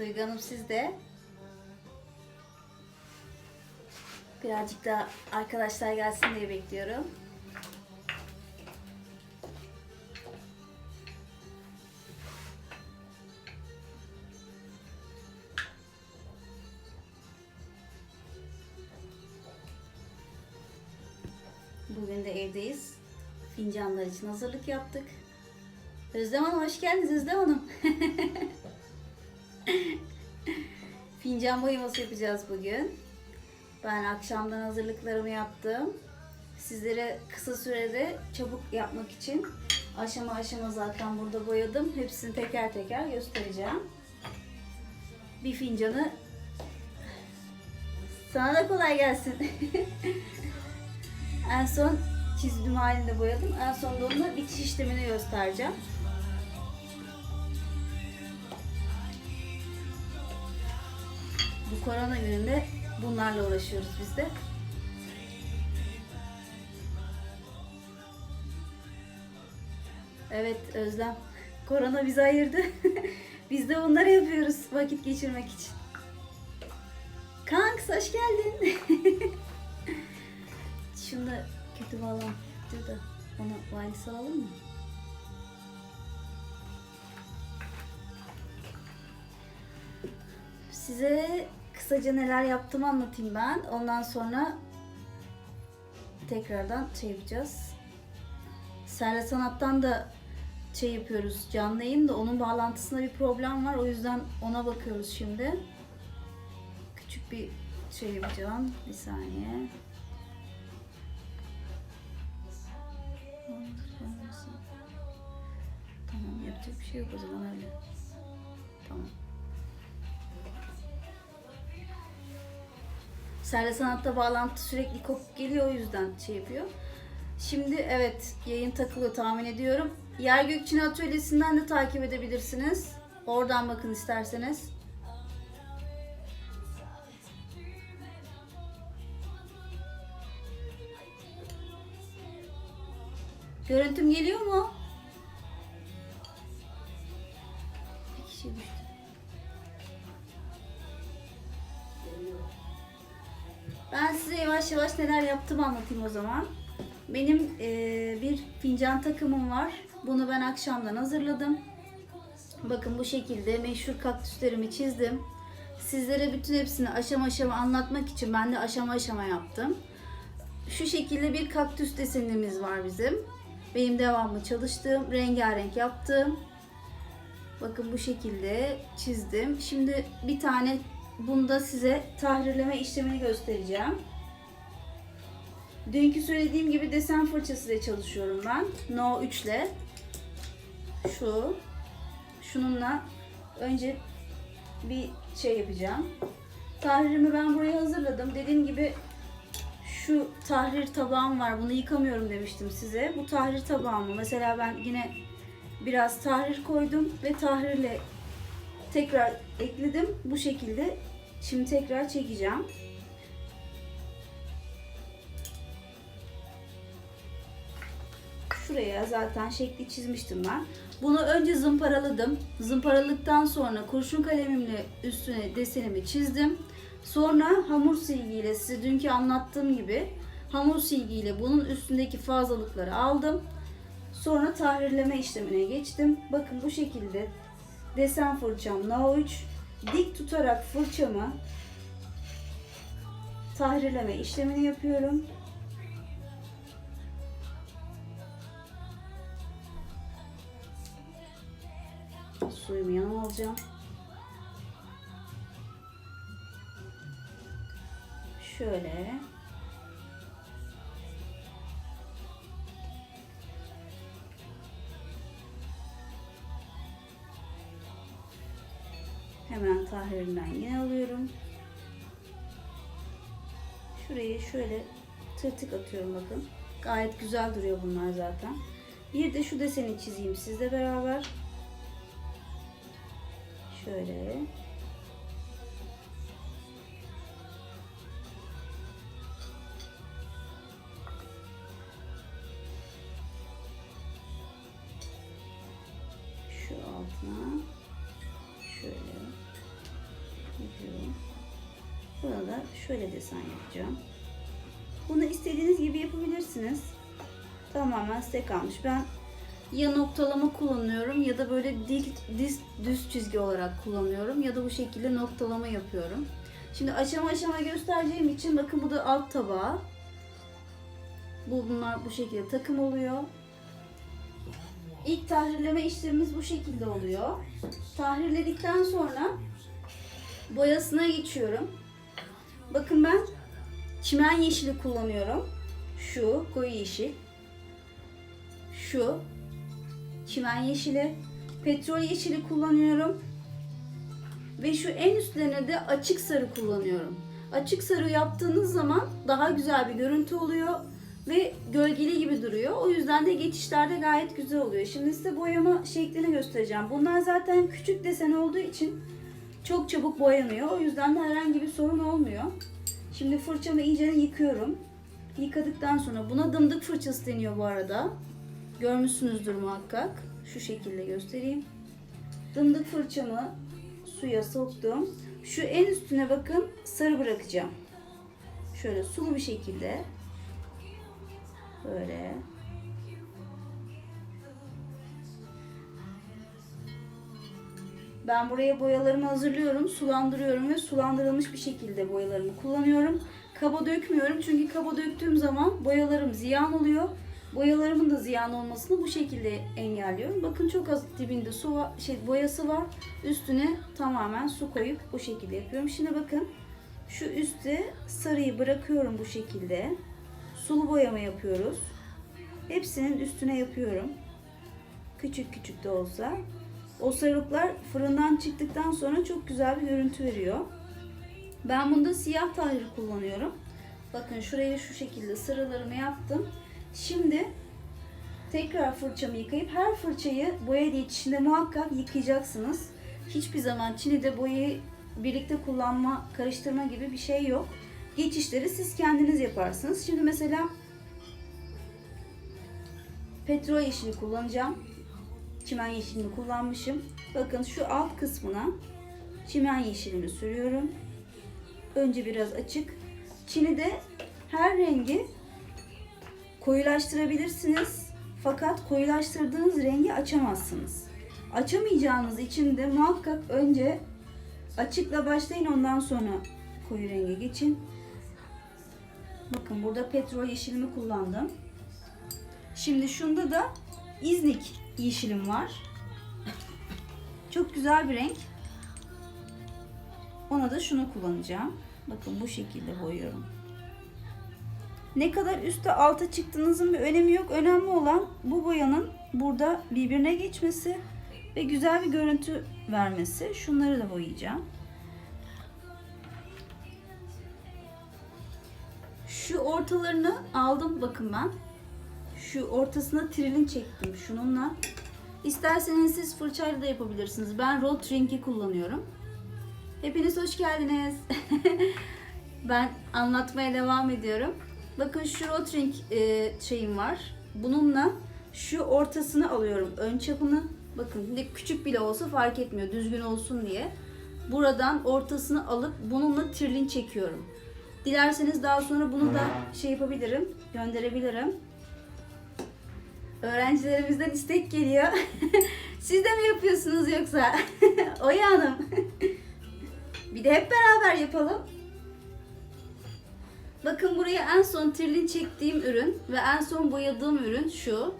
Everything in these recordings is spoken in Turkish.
Duygu Hanım siz de. Birazcık da arkadaşlar gelsin diye bekliyorum. Bugün de evdeyiz. Fincanlar için hazırlık yaptık. Özlem Hanım hoş geldiniz Özlem Hanım. Fincan boyaması yapacağız bugün. Ben akşamdan hazırlıklarımı yaptım. Sizlere kısa sürede çabuk yapmak için aşama aşama zaten burada boyadım. Hepsini teker teker göstereceğim. Bir fincanı sana da kolay gelsin. en son çizdim halinde boyadım. En son da onunla bitiş işlemini göstereceğim. Korona gününde bunlarla uğraşıyoruz biz de. Evet Özlem. Korona bizi ayırdı. biz de bunları yapıyoruz vakit geçirmek için. Kanks hoş geldin. Şunu da kötü bağlam dur da ona valiz alalım mı? Size kısaca neler yaptığımı anlatayım ben. Ondan sonra tekrardan şey yapacağız. Serra Sanat'tan da şey yapıyoruz canlı yayın da onun bağlantısında bir problem var. O yüzden ona bakıyoruz şimdi. Küçük bir şey yapacağım. Bir saniye. Tamam yapacak bir şey yok o zaman öyle. Tamam. Serle Sanat'ta bağlantı sürekli kopup geliyor o yüzden şey yapıyor. Şimdi evet yayın takılı tahmin ediyorum. Yer Gökçin Atölyesi'nden de takip edebilirsiniz. Oradan bakın isterseniz. Görüntüm geliyor mu? Neler yaptığımı anlatayım o zaman. Benim eee, bir fincan takımım var. Bunu ben akşamdan hazırladım. Bakın bu şekilde meşhur kaktüslerimi çizdim. Sizlere bütün hepsini aşama aşama anlatmak için ben de aşama aşama yaptım. Şu şekilde bir kaktüs desenimiz var bizim. Benim devamlı çalıştığım, rengarenk yaptığım. Bakın bu şekilde çizdim. Şimdi bir tane bunda size tahrirleme işlemini göstereceğim. Dünkü söylediğim gibi desen fırçası ile çalışıyorum ben. No 3 ile. Şu. Şununla önce bir şey yapacağım. Tahririmi ben buraya hazırladım. Dediğim gibi şu tahrir tabağım var. Bunu yıkamıyorum demiştim size. Bu tahrir tabağımı mesela ben yine biraz tahrir koydum ve tahrirle tekrar ekledim. Bu şekilde şimdi tekrar çekeceğim. Şuraya zaten şekli çizmiştim ben. Bunu önce zımparaladım. Zımparaladıktan sonra kurşun kalemimle üstüne desenimi çizdim. Sonra hamur silgiyle size dünkü anlattığım gibi hamur silgiyle bunun üstündeki fazlalıkları aldım. Sonra tahrirleme işlemine geçtim. Bakın bu şekilde desen fırçam No 3 dik tutarak fırçamı tahrirleme işlemini yapıyorum. Suyumu yanıma alacağım. Şöyle. Hemen tahririnden yine alıyorum. Şurayı şöyle tırtık atıyorum bakın. Gayet güzel duruyor bunlar zaten. Bir de şu deseni çizeyim sizle beraber. Şöyle. Şu altına. Şöyle. Gidiyorum. Burada şöyle desen yapacağım. Bunu istediğiniz gibi yapabilirsiniz. Tamamen size kalmış. Ben ya noktalama kullanıyorum ya da böyle dik, diz, düz çizgi olarak kullanıyorum ya da bu şekilde noktalama yapıyorum. Şimdi aşama aşama göstereceğim için bakın bu da alt tabağı. Bu bunlar bu şekilde takım oluyor. İlk tahrirleme işlemimiz bu şekilde oluyor. Tahrirledikten sonra boyasına geçiyorum. Bakın ben çimen yeşili kullanıyorum. Şu koyu yeşil. Şu çimen yeşili. Petrol yeşili kullanıyorum. Ve şu en üstlerine de açık sarı kullanıyorum. Açık sarı yaptığınız zaman daha güzel bir görüntü oluyor ve gölgeli gibi duruyor. O yüzden de geçişlerde gayet güzel oluyor. Şimdi size boyama şeklini göstereceğim. Bunlar zaten küçük desen olduğu için çok çabuk boyanıyor. O yüzden de herhangi bir sorun olmuyor. Şimdi fırçamı iyice yıkıyorum. Yıkadıktan sonra buna dımdık fırçası deniyor bu arada. Görmüşsünüzdür muhakkak. Şu şekilde göstereyim. Dımdık fırçamı suya soktum. Şu en üstüne bakın sarı bırakacağım. Şöyle sulu bir şekilde. Böyle. Ben buraya boyalarımı hazırlıyorum, sulandırıyorum ve sulandırılmış bir şekilde boyalarımı kullanıyorum. Kaba dökmüyorum çünkü kaba döktüğüm zaman boyalarım ziyan oluyor. Boyalarımın da ziyan olmasını bu şekilde engelliyorum. Bakın çok az dibinde su var, şey boyası var. Üstüne tamamen su koyup bu şekilde yapıyorum. Şimdi bakın şu üstte sarıyı bırakıyorum bu şekilde. Sulu boyama yapıyoruz. Hepsinin üstüne yapıyorum. Küçük küçük de olsa. O sarılıklar fırından çıktıktan sonra çok güzel bir görüntü veriyor. Ben bunda siyah tahrir kullanıyorum. Bakın şuraya şu şekilde sıralarımı yaptım. Şimdi tekrar fırçamı yıkayıp her fırçayı boya geçişinde muhakkak yıkayacaksınız. Hiçbir zaman çinide boyayı birlikte kullanma, karıştırma gibi bir şey yok. Geçişleri siz kendiniz yaparsınız. Şimdi mesela petrol yeşili kullanacağım. Çimen yeşilini kullanmışım. Bakın şu alt kısmına çimen yeşilimi sürüyorum. Önce biraz açık. Çini de her rengi koyulaştırabilirsiniz. Fakat koyulaştırdığınız rengi açamazsınız. Açamayacağınız için de muhakkak önce açıkla başlayın ondan sonra koyu renge geçin. Bakın burada petrol yeşilimi kullandım. Şimdi şunda da İznik yeşilim var. Çok güzel bir renk. Ona da şunu kullanacağım. Bakın bu şekilde boyuyorum. Ne kadar üstte alta çıktığınızın bir önemi yok. Önemli olan bu boyanın burada birbirine geçmesi ve güzel bir görüntü vermesi. Şunları da boyayacağım. Şu ortalarını aldım bakın ben. Şu ortasına trilin çektim şununla. İsterseniz siz fırçayla da yapabilirsiniz. Ben Rotring'i kullanıyorum. Hepiniz hoş geldiniz. ben anlatmaya devam ediyorum. Bakın şu Rotring e, şeyim var. Bununla şu ortasını alıyorum. Ön çapını. Bakın ne küçük bile olsa fark etmiyor. Düzgün olsun diye. Buradan ortasını alıp bununla trilin çekiyorum. Dilerseniz daha sonra bunu da şey yapabilirim. Gönderebilirim. Öğrencilerimizden istek geliyor. Siz de mi yapıyorsunuz yoksa? Oya Hanım. bir de hep beraber yapalım. Bakın buraya en son trilin çektiğim ürün ve en son boyadığım ürün şu.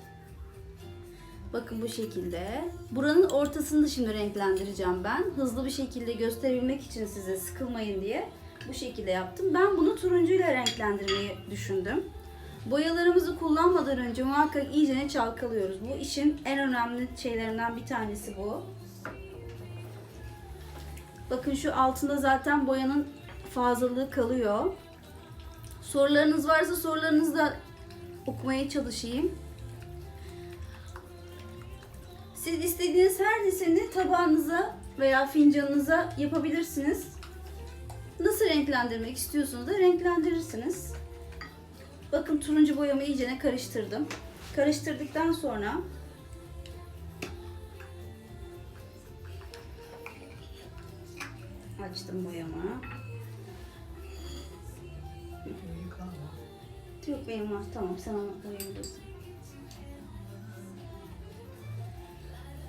Bakın bu şekilde. Buranın ortasını da şimdi renklendireceğim ben. Hızlı bir şekilde gösterebilmek için size sıkılmayın diye bu şekilde yaptım. Ben bunu turuncuyla renklendirmeyi düşündüm. Boyalarımızı kullanmadan önce muhakkak iyicene çalkalıyoruz. Bu işin en önemli şeylerinden bir tanesi bu. Bakın şu altında zaten boyanın fazlalığı kalıyor. Sorularınız varsa sorularınızı da okumaya çalışayım. Siz istediğiniz her deseni tabağınıza veya fincanınıza yapabilirsiniz. Nasıl renklendirmek istiyorsanız da renklendirirsiniz. Bakın turuncu boyamı iyicene karıştırdım. Karıştırdıktan sonra açtım boyamı. Yok benim var. Tamam sen onu koyabilirsin.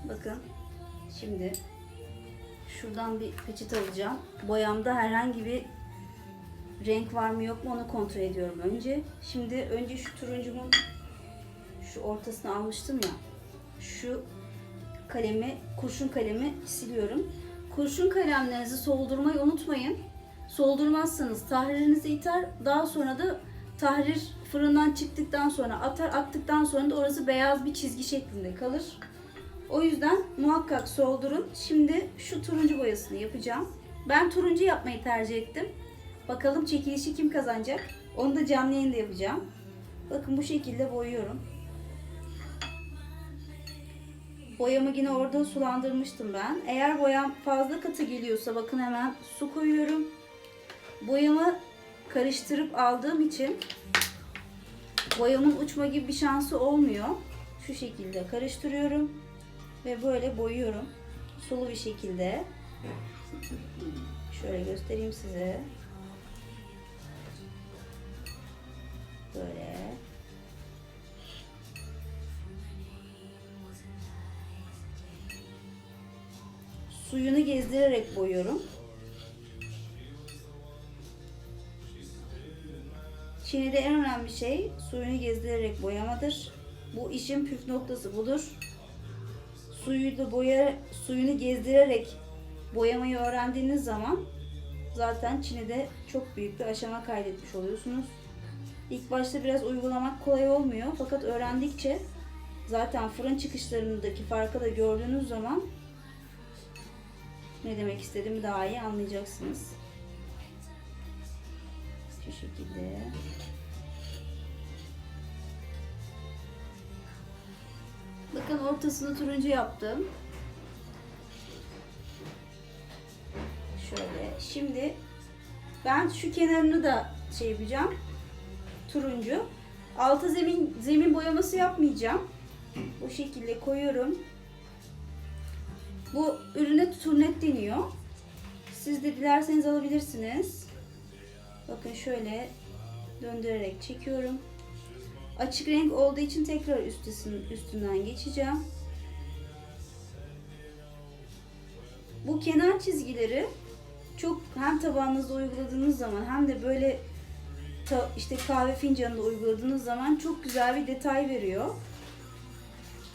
Bakın. Şimdi şuradan bir peçete alacağım. Boyamda herhangi bir renk var mı yok mu onu kontrol ediyorum önce. Şimdi önce şu turuncumun şu ortasını almıştım ya. Şu kalemi, kurşun kalemi siliyorum. Kurşun kalemlerinizi soldurmayı unutmayın. Soldurmazsanız tahririnizi iter. Daha sonra da tahrir fırından çıktıktan sonra atar attıktan sonra da orası beyaz bir çizgi şeklinde kalır. O yüzden muhakkak soldurun. Şimdi şu turuncu boyasını yapacağım. Ben turuncu yapmayı tercih ettim. Bakalım çekilişi kim kazanacak? Onu da canlı yayında yapacağım. Bakın bu şekilde boyuyorum. Boyamı yine orada sulandırmıştım ben. Eğer boyam fazla katı geliyorsa bakın hemen su koyuyorum. Boyamı karıştırıp aldığım için boyamın uçma gibi bir şansı olmuyor. Şu şekilde karıştırıyorum ve böyle boyuyorum. Sulu bir şekilde. Şöyle göstereyim size. Böyle. Suyunu gezdirerek boyuyorum. Çin'de en önemli şey suyunu gezdirerek boyamadır. Bu işin püf noktası budur. Suyu da boya suyunu gezdirerek boyamayı öğrendiğiniz zaman zaten Çin'de çok büyük bir aşama kaydetmiş oluyorsunuz. İlk başta biraz uygulamak kolay olmuyor fakat öğrendikçe zaten fırın çıkışlarındaki farkı da gördüğünüz zaman ne demek istediğimi daha iyi anlayacaksınız. Şu şekilde. Bakın ortasını turuncu yaptım. Şöyle. Şimdi ben şu kenarını da şey yapacağım. Turuncu. Altı zemin zemin boyaması yapmayacağım. Bu şekilde koyuyorum. Bu ürüne turnet deniyor. Siz de dilerseniz alabilirsiniz. Bakın şöyle döndürerek çekiyorum. Açık renk olduğu için tekrar üstüsün, üstünden geçeceğim. Bu kenar çizgileri çok hem tabağınızda uyguladığınız zaman hem de böyle ta- işte kahve fincanında uyguladığınız zaman çok güzel bir detay veriyor.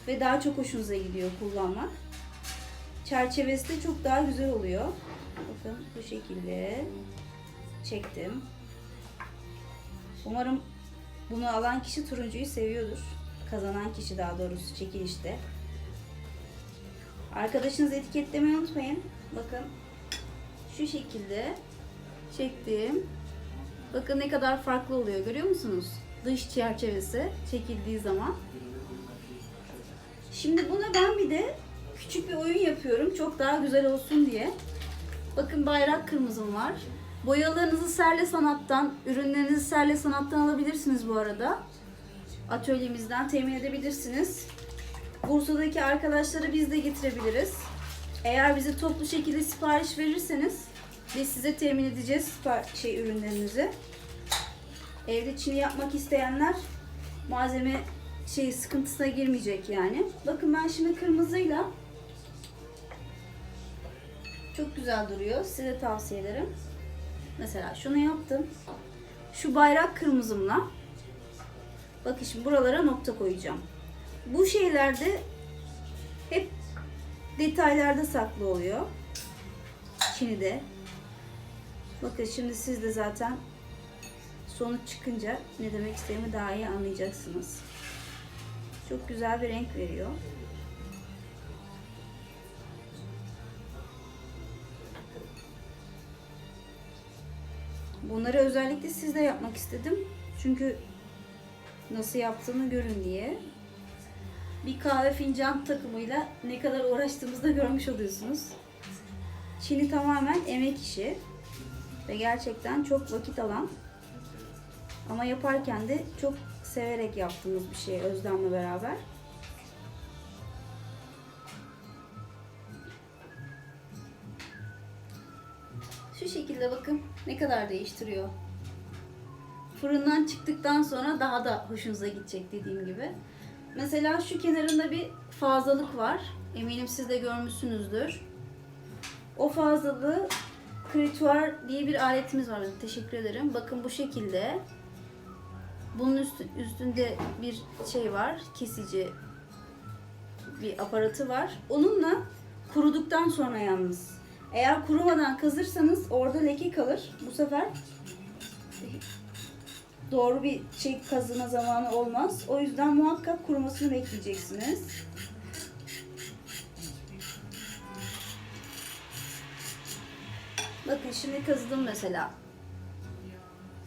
Ve daha çok hoşunuza gidiyor kullanmak. Çerçevesi de çok daha güzel oluyor. Bakın bu şekilde çektim. Umarım bunu alan kişi turuncuyu seviyordur. Kazanan kişi daha doğrusu çekilişte. Arkadaşınızı etiketlemeyi unutmayın. Bakın şu şekilde çektim. Bakın ne kadar farklı oluyor görüyor musunuz? Dış çerçevesi çekildiği zaman. Şimdi buna ben bir de küçük bir oyun yapıyorum. Çok daha güzel olsun diye. Bakın bayrak kırmızım var. Boyalarınızı Serle Sanat'tan, ürünlerinizi Serle Sanat'tan alabilirsiniz bu arada. Atölyemizden temin edebilirsiniz. Bursa'daki arkadaşları biz de getirebiliriz. Eğer bize toplu şekilde sipariş verirseniz biz size temin edeceğiz şey ürünlerinizi. Evde çini yapmak isteyenler malzeme şey sıkıntısına girmeyecek yani. Bakın ben şimdi kırmızıyla çok güzel duruyor. Size tavsiye ederim. Mesela şunu yaptım. Şu bayrak kırmızımla bakın şimdi buralara nokta koyacağım. Bu şeylerde hep detaylarda saklı oluyor. Şimdi de bakın şimdi siz de zaten sonuç çıkınca ne demek istediğimi daha iyi anlayacaksınız. Çok güzel bir renk veriyor. Bunları özellikle sizle yapmak istedim. Çünkü nasıl yaptığımı görün diye. Bir kahve fincan takımıyla ne kadar uğraştığımızı da görmüş oluyorsunuz. Çini tamamen emek işi ve gerçekten çok vakit alan ama yaparken de çok severek yaptığımız bir şey Özlem'le beraber. Şu şekilde bakın ne kadar değiştiriyor. fırından çıktıktan sonra daha da hoşunuza gidecek dediğim gibi. Mesela şu kenarında bir fazlalık var. Eminim siz de görmüşsünüzdür. O fazlalığı krituar diye bir aletimiz var. Teşekkür ederim. Bakın bu şekilde. Bunun üstü, üstünde bir şey var. Kesici bir aparatı var. Onunla kuruduktan sonra yalnız. Eğer kurumadan kazırsanız orada leke kalır. Bu sefer doğru bir şey kazıma zamanı olmaz. O yüzden muhakkak kurumasını bekleyeceksiniz. Bakın şimdi kazıdım mesela.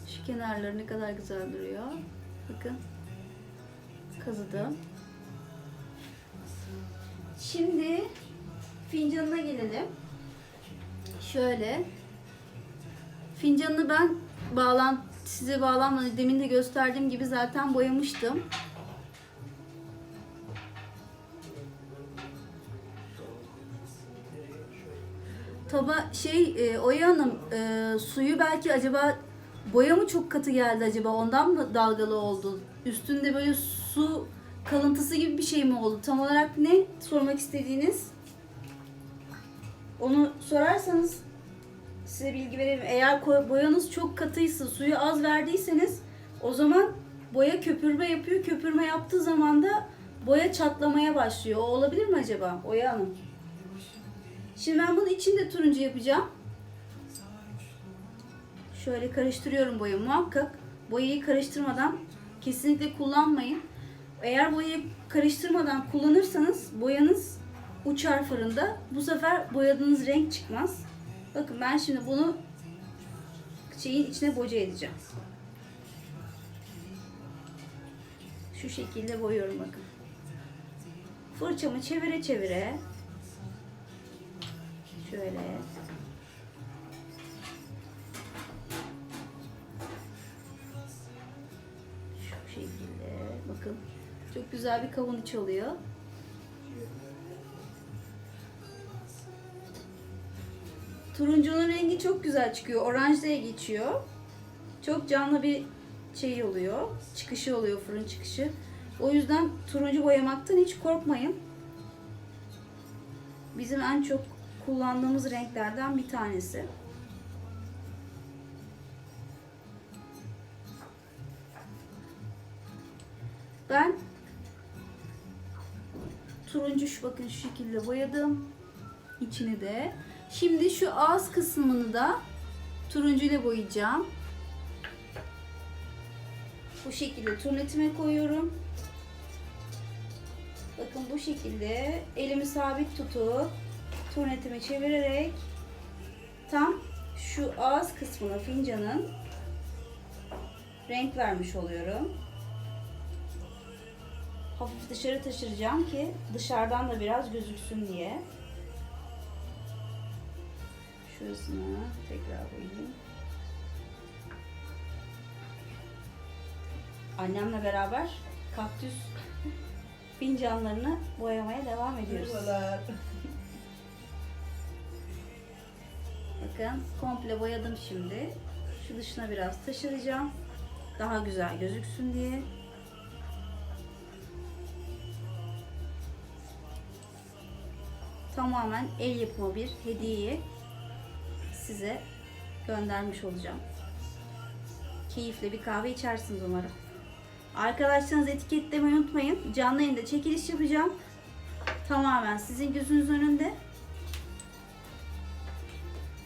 Şu kenarları ne kadar güzel duruyor. Bakın. Kazıdım. Şimdi fincanına gelelim. Şöyle. Fincanını ben bağlan size bağlanmadan demin de gösterdiğim gibi zaten boyamıştım. Taba şey e, Oya Hanım e, suyu belki acaba boya mı çok katı geldi acaba ondan mı dalgalı oldu? Üstünde böyle su kalıntısı gibi bir şey mi oldu? Tam olarak ne sormak istediğiniz? Onu sorarsanız size bilgi verelim. Eğer boyanız çok katıysa, suyu az verdiyseniz o zaman boya köpürme yapıyor. Köpürme yaptığı zaman da boya çatlamaya başlıyor. O olabilir mi acaba Oya Hanım? Şimdi ben bunun içinde turuncu yapacağım. Şöyle karıştırıyorum boyayı. Muhakkak boyayı karıştırmadan kesinlikle kullanmayın. Eğer boyayı karıştırmadan kullanırsanız boyanız uçar fırında. Bu sefer boyadığınız renk çıkmaz. Bakın ben şimdi bunu şeyin içine boca edeceğim. Şu şekilde boyuyorum bakın. Fırçamı çevire çevire şöyle şu şekilde bakın çok güzel bir kavun içi oluyor. Turuncunun rengi çok güzel çıkıyor. Oranjaya geçiyor. Çok canlı bir şey oluyor. Çıkışı oluyor fırın çıkışı. O yüzden turuncu boyamaktan hiç korkmayın. Bizim en çok kullandığımız renklerden bir tanesi. Ben turuncu şu bakın şu şekilde boyadım. İçini de. Şimdi şu ağız kısmını da turuncu ile boyayacağım. Bu şekilde turnetime koyuyorum. Bakın bu şekilde elimi sabit tutup turnetimi çevirerek tam şu ağız kısmına fincanın renk vermiş oluyorum. Hafif dışarı taşıracağım ki dışarıdan da biraz gözüksün diye. Şurasını tekrar koyayım. Annemle beraber kaktüs fincanlarını boyamaya devam ediyoruz. Merhabalar. Bakın komple boyadım şimdi. Şu dışına biraz taşıracağım. Daha güzel gözüksün diye. Tamamen el yapımı bir hediyeyi size göndermiş olacağım. Keyifle bir kahve içersiniz umarım. Arkadaşlarınızı etiketlemeyi unutmayın. Canlı yayında çekiliş yapacağım. Tamamen sizin gözünüz önünde.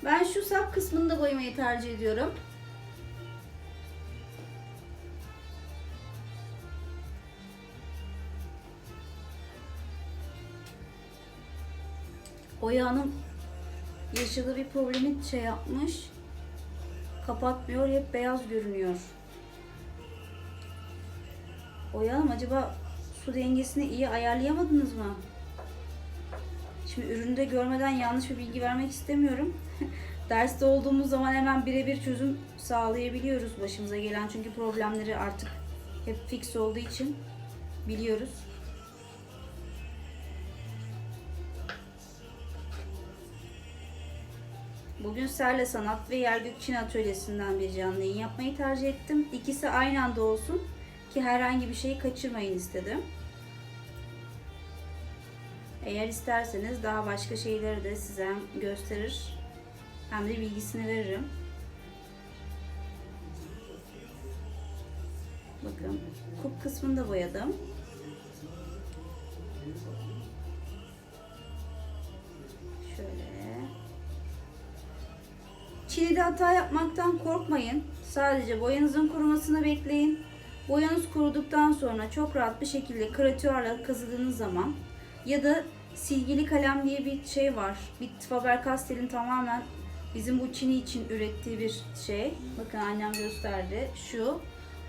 Ben şu sap kısmını da boyamayı tercih ediyorum. Oya Hanım yaşadığı bir problemi şey yapmış. Kapatmıyor, hep beyaz görünüyor. Oya Hanım acaba su dengesini iyi ayarlayamadınız mı? Şimdi üründe görmeden yanlış bir bilgi vermek istemiyorum. Derste olduğumuz zaman hemen birebir çözüm sağlayabiliyoruz başımıza gelen çünkü problemleri artık hep fix olduğu için biliyoruz. Bugün Serle Sanat ve Yergök Çin Atölyesi'nden bir canlı yayın yapmayı tercih ettim. İkisi aynı anda olsun ki herhangi bir şeyi kaçırmayın istedim. Eğer isterseniz daha başka şeyleri de size hem gösterir hem de bilgisini veririm. Bakın kup kısmını da boyadım. Çinide hata yapmaktan korkmayın. Sadece boyanızın kurumasını bekleyin. Boyanız kuruduktan sonra çok rahat bir şekilde kratüarla kazıdığınız zaman ya da silgili kalem diye bir şey var. Bir Faber-Castell'in tamamen bizim bu Çin'i için ürettiği bir şey. Bakın annem gösterdi. Şu.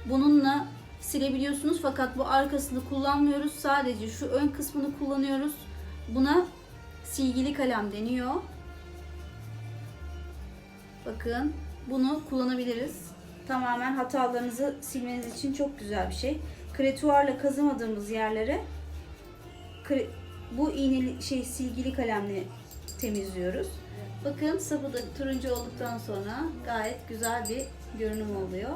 Bununla silebiliyorsunuz fakat bu arkasını kullanmıyoruz. Sadece şu ön kısmını kullanıyoruz. Buna silgili kalem deniyor. Bakın bunu kullanabiliriz. Tamamen hatalarınızı silmeniz için çok güzel bir şey. Kretuarla kazımadığımız yerlere bu iğneli şey silgili kalemle temizliyoruz. Bakın sapı da turuncu olduktan sonra gayet güzel bir görünüm oluyor.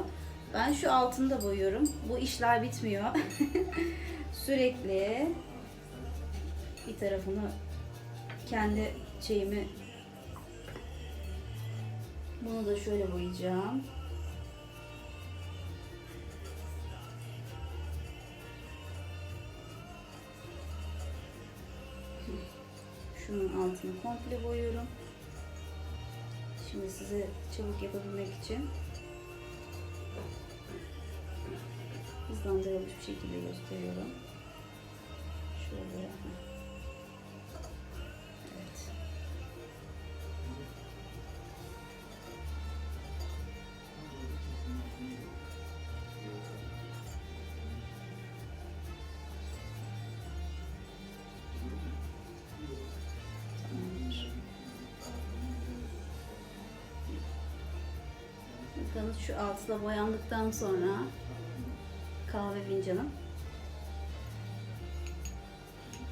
Ben şu altını da boyuyorum. Bu işler bitmiyor. Sürekli bir tarafını kendi şeyimi bunu da şöyle boyayacağım. Şunun altını komple boyuyorum. Şimdi size çabuk yapabilmek için hızlandırılmış bir şekilde gösteriyorum. Şöyle. Bakın şu altı da boyandıktan sonra kahve fincanım.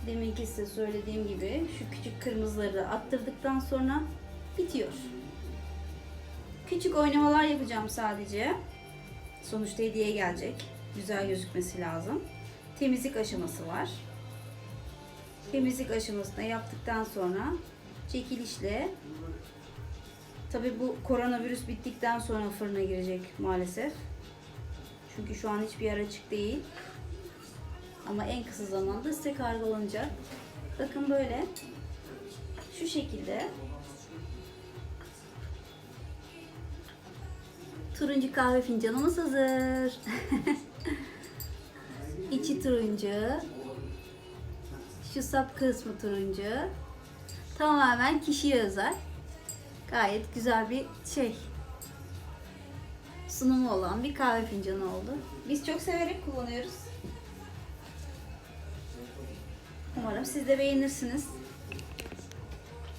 Deminki size söylediğim gibi şu küçük kırmızıları da attırdıktan sonra bitiyor. Küçük oynamalar yapacağım sadece. Sonuçta hediye gelecek. Güzel gözükmesi lazım. Temizlik aşaması var. Temizlik aşamasını yaptıktan sonra çekilişle Tabii bu koronavirüs bittikten sonra fırına girecek maalesef. Çünkü şu an hiçbir yer açık değil. Ama en kısa zamanda size kargolanacak. Bakın böyle. Şu şekilde. Turuncu kahve fincanımız hazır. İçi turuncu. Şu sap kısmı turuncu. Tamamen kişiye özel. Gayet güzel bir şey. Sunumu olan bir kahve fincanı oldu. Biz çok severek kullanıyoruz. Umarım siz de beğenirsiniz.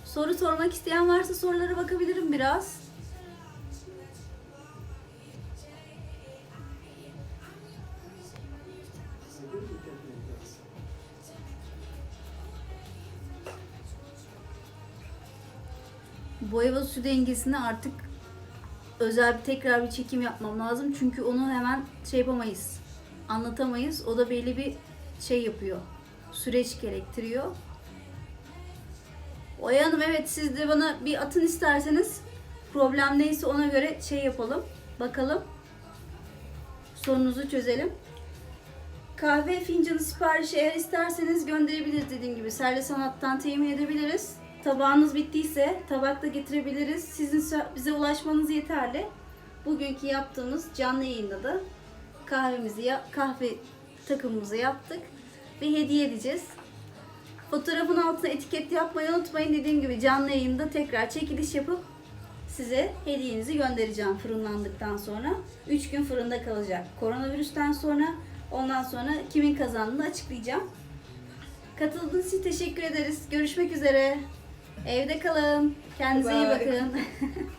Soru sormak isteyen varsa sorulara bakabilirim biraz. Boya ve su dengesini artık özel bir tekrar bir çekim yapmam lazım. Çünkü onu hemen şey yapamayız. Anlatamayız. O da belli bir şey yapıyor. Süreç gerektiriyor. Oya Hanım evet siz de bana bir atın isterseniz problem neyse ona göre şey yapalım. Bakalım. Sorunuzu çözelim. Kahve fincanı siparişi eğer isterseniz gönderebiliriz dediğim gibi. Serle Sanat'tan temin edebiliriz. Tabağınız bittiyse tabakta getirebiliriz. Sizin bize ulaşmanız yeterli. Bugünkü yaptığımız canlı yayında da kahvemizi ya- kahve takımımızı yaptık ve hediye edeceğiz. Fotoğrafın altına etiket yapmayı unutmayın. Dediğim gibi canlı yayında tekrar çekiliş yapıp size hediyenizi göndereceğim fırınlandıktan sonra. 3 gün fırında kalacak. Koronavirüsten sonra ondan sonra kimin kazandığını açıklayacağım. Katıldığınız için teşekkür ederiz. Görüşmek üzere. Evde kalın. Kendinize iyi Bye. bakın.